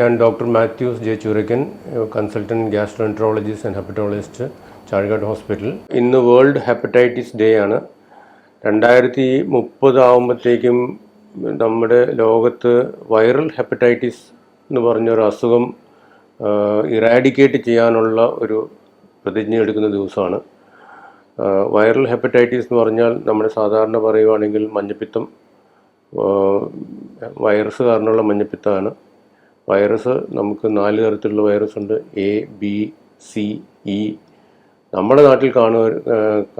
ഞാൻ doctor Mathews J Churakkan consultant gastroenterologist and hepatologist Chazhikad hospital ഇന്ന് world hepatitis day ആണ്. രണ്ടായിരത്തി മുപ്പത് ആകുമ്പോഴത്തേക്കും നമ്മുടെ ലോകത്ത് വൈറൽ ഹെപ്പറ്റൈറ്റിസ് എന്ന് പറഞ്ഞൊരു അസുഖം ഇറാഡിക്കേറ്റ് ചെയ്യാനുള്ള ഒരു പ്രതിജ്ഞ എടുക്കുന്ന ദിവസമാണ്. വൈറൽ ഹെപ്പറ്റൈറ്റിസ് എന്ന് പറഞ്ഞാൽ നമ്മൾ സാധാരണ പറയുവാണെങ്കിൽ മഞ്ഞപ്പിത്തം വൈറസ് കാരണമുള്ള മഞ്ഞപ്പിത്തമാണ്. വൈറസ് നമുക്ക് നാല് തരത്തിലുള്ള വൈറസ് ഉണ്ട്. A B C E. നമ്മുടെ നാട്ടിൽ കാണുക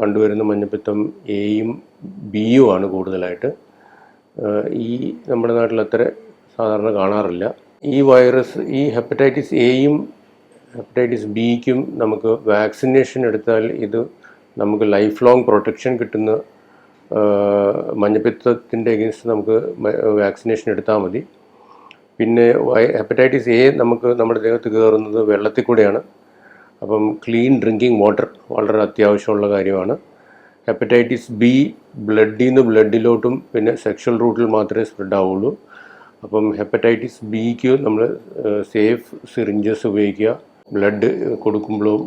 കണ്ടുവരുന്ന മഞ്ഞപ്പിത്തം എയും ബിയും ആണ് കൂടുതലായിട്ട്. ഈ നമ്മുടെ നാട്ടിൽ അത്ര സാധാരണ കാണാറില്ല. ഈ വൈറസ് ഈ ഹെപ്പറ്റൈറ്റിസ് എയും ഹെപ്പറ്റൈറ്റിസ് ബിക്കും നമുക്ക് വാക്സിനേഷൻ എടുത്താൽ ഇത് നമുക്ക് ലൈഫ് ലോങ് പ്രൊട്ടക്ഷൻ കിട്ടുന്ന മഞ്ഞപ്പിത്തത്തിന്റെ എഗൈൻസ്റ്റ് നമുക്ക് വാക്സിനേഷൻ എടുത്താൽ മതി. പിന്നെ ഹെപ്പറ്റൈറ്റിസ് എ നമുക്ക് നമ്മുടെ ദേഹത്ത് കയറുന്നത് വെള്ളത്തിൽ കൂടെയാണ്. അപ്പം ക്ലീൻ ഡ്രിങ്കിങ് വാട്ടർ വളരെ അത്യാവശ്യമുള്ള കാര്യമാണ്. ഹെപ്പറ്റൈറ്റിസ് ബി ബ്ലഡിൽ നിന്ന് ബ്ലഡിലോട്ടും പിന്നെ സെക്ഷൽ റൂട്ടിൽ മാത്രമേ സ്പ്രെഡ് ആവുള്ളൂ. അപ്പം ഹെപ്പറ്റൈറ്റിസ് ബിക്ക് നമ്മൾ സേഫ് സിറിഞ്ചസ് ഉപയോഗിക്കുക. ബ്ലഡ് കൊടുക്കുമ്പോഴും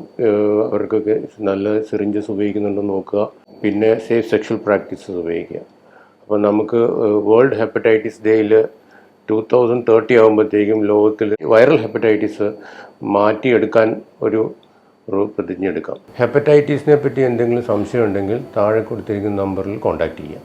അവർക്കൊക്കെ നല്ല സിറിഞ്ചസ് ഉപയോഗിക്കുന്നുണ്ടോ നോക്കുക. പിന്നെ സേഫ് സെക്ഷൽ പ്രാക്ടീസസ് ഉപയോഗിക്കുക. അപ്പം നമുക്ക് വേൾഡ് ഹെപ്പറ്റൈറ്റിസ് ഡേയിൽ ടു തൗസൻഡ് തേർട്ടി ആകുമ്പോഴത്തേക്കും ലോകത്തിൽ വൈറൽ ഹെപ്പറ്റൈറ്റിസ് മാറ്റിയെടുക്കാൻ ഒരു ഒരു പ്രതിജ്ഞ എടുക്കാം ഹെപ്പറ്റൈറ്റിസിനെ പറ്റി എന്തെങ്കിലും സംശയം ഉണ്ടെങ്കിൽ താഴെ കൊടുത്തിരിക്കുന്ന നമ്പറിൽ കോൺടാക്റ്റ് ചെയ്യാം.